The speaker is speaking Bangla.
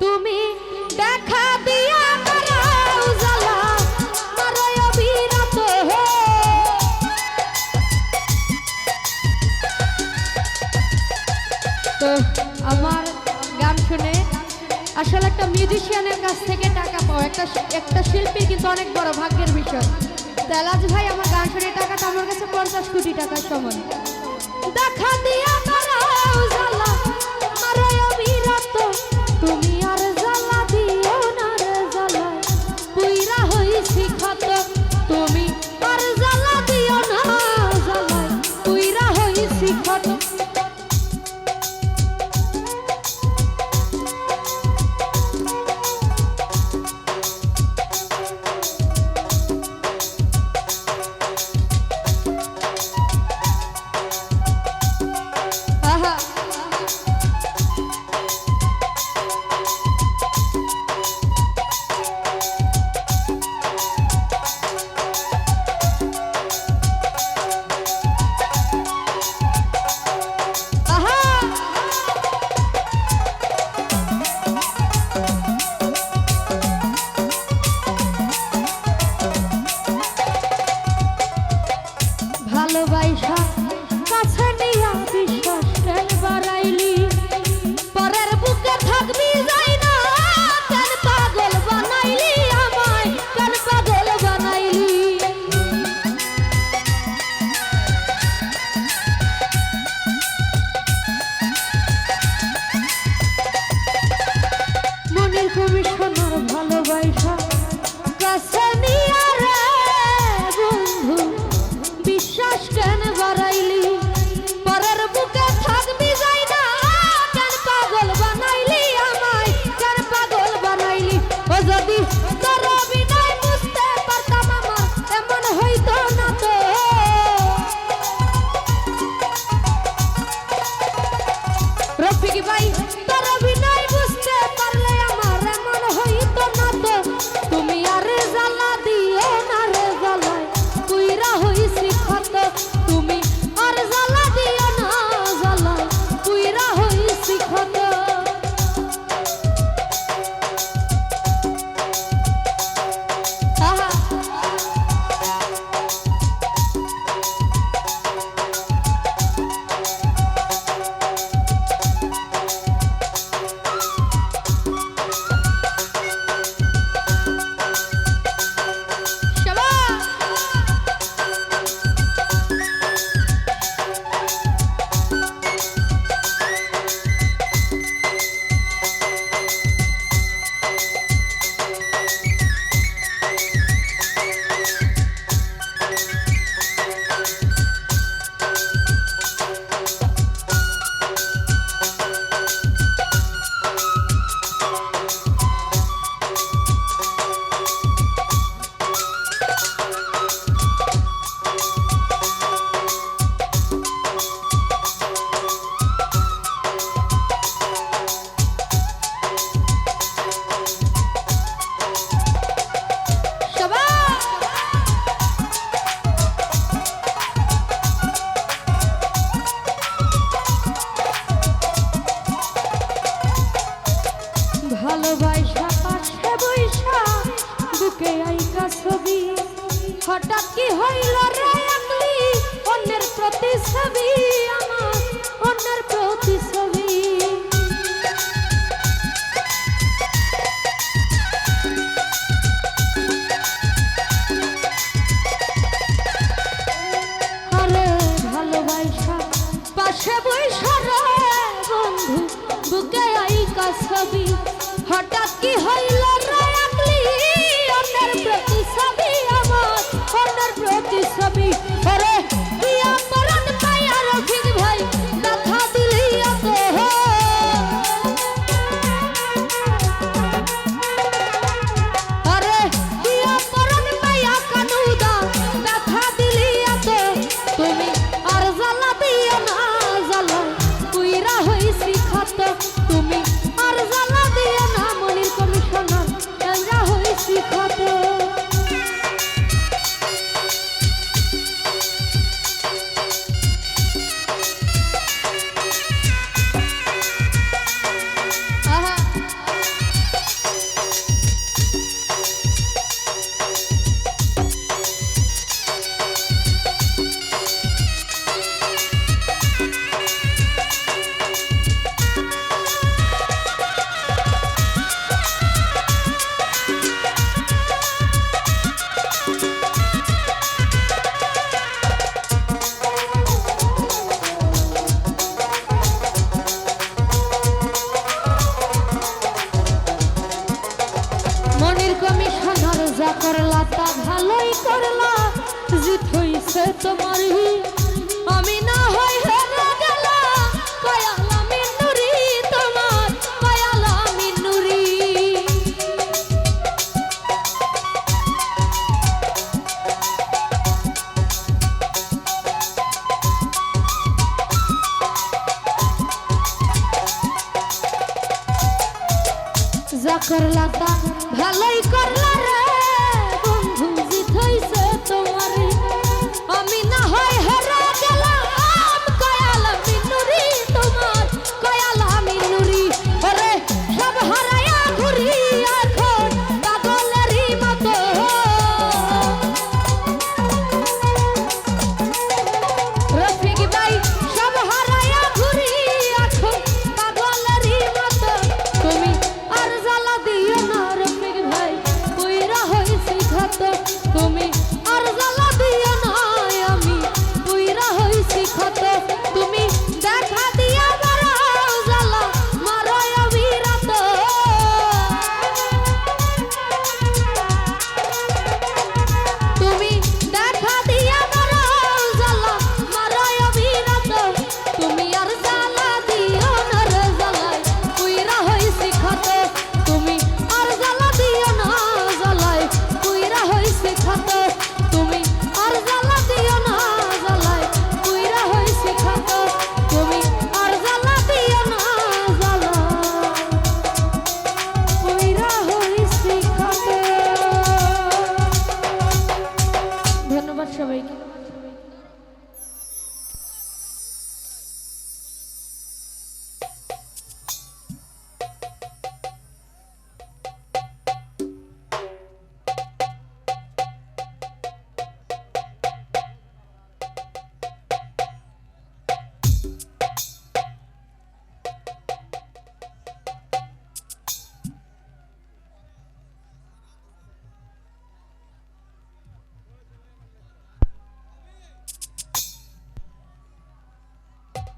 তুমি দেখা দিয়া আমার গান শুনে আসলে একটা মিউজিশিয়ানের কাছ থেকে টাকা পাওয়া একটা একটা শিল্পীর কিন্তু অনেক বড় ভাগ্যের বিষয়। তেলাজ ভাই আমার গান শুনে টাকাটা আমার কাছে পঞ্চাশ কোটি টাকার সমান। দেখা দিয়া তা ভালোই করলা জিত হইছে তোমারই। আমি না হয় তোমার করলা ভালোই করলা